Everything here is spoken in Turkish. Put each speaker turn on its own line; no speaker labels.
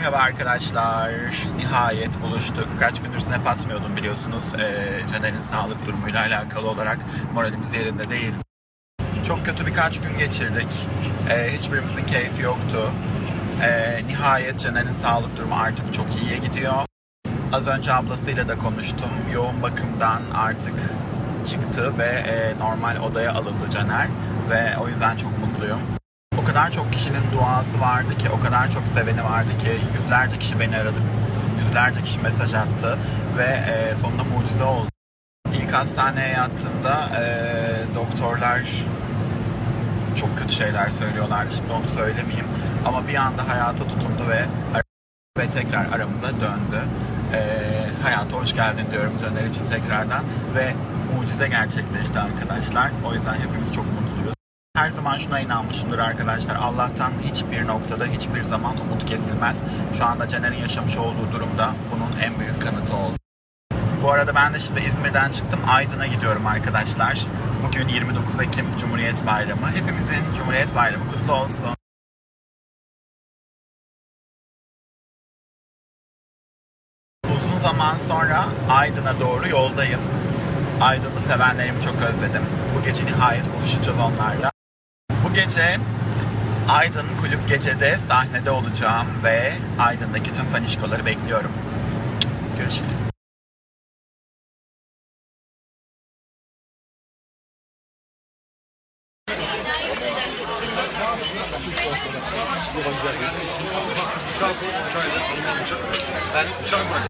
Merhaba arkadaşlar. Nihayet buluştuk. Kaç gündür snap atmıyordum biliyorsunuz. Ee, sağlık durumuyla alakalı olarak moralimiz yerinde değil. Çok kötü birkaç gün geçirdik. Ee, hiçbirimizin keyfi yoktu. Ee, nihayet Caner'in sağlık durumu artık çok iyiye gidiyor. Az önce ablasıyla da konuştum. Yoğun bakımdan artık çıktı ve e, normal odaya alındı Caner. Ve o yüzden çok mutluyum. Kadar çok kişinin duası vardı ki, o kadar çok seveni vardı ki yüzlerce kişi beni aradı, yüzlerce kişi mesaj attı ve e, sonunda mucize oldu. İlk hastaneye yattığında e, doktorlar çok kötü şeyler söylüyorlardı. Şimdi onu söylemeyeyim. Ama bir anda hayata tutundu ve ve tekrar aramıza döndü. Ee, hayata hoş geldin diyorum Caner için tekrardan ve mucize gerçekleşti arkadaşlar. O yüzden hepimiz çok mutluyuz. Her zaman şuna inanmışımdır arkadaşlar. Allah'tan hiçbir noktada hiçbir zaman umut kesilmez. Şu anda Caner'in yaşamış olduğu durumda bunun en büyük kanıtı oldu. Bu arada ben de şimdi İzmir'den çıktım. Aydın'a gidiyorum arkadaşlar. Bugün 29 Ekim Cumhuriyet Bayramı. Hepimizin Cumhuriyet Bayramı kutlu olsun. Uzun zaman sonra Aydın'a doğru yoldayım. Aydın'ı sevenlerimi çok özledim. Bu gece nihayet buluşacağız onlarla. Gece Aydın Kulüp Gece'de sahnede olacağım ve Aydın'daki tüm fanişkoları bekliyorum. Görüşürüz.
Ben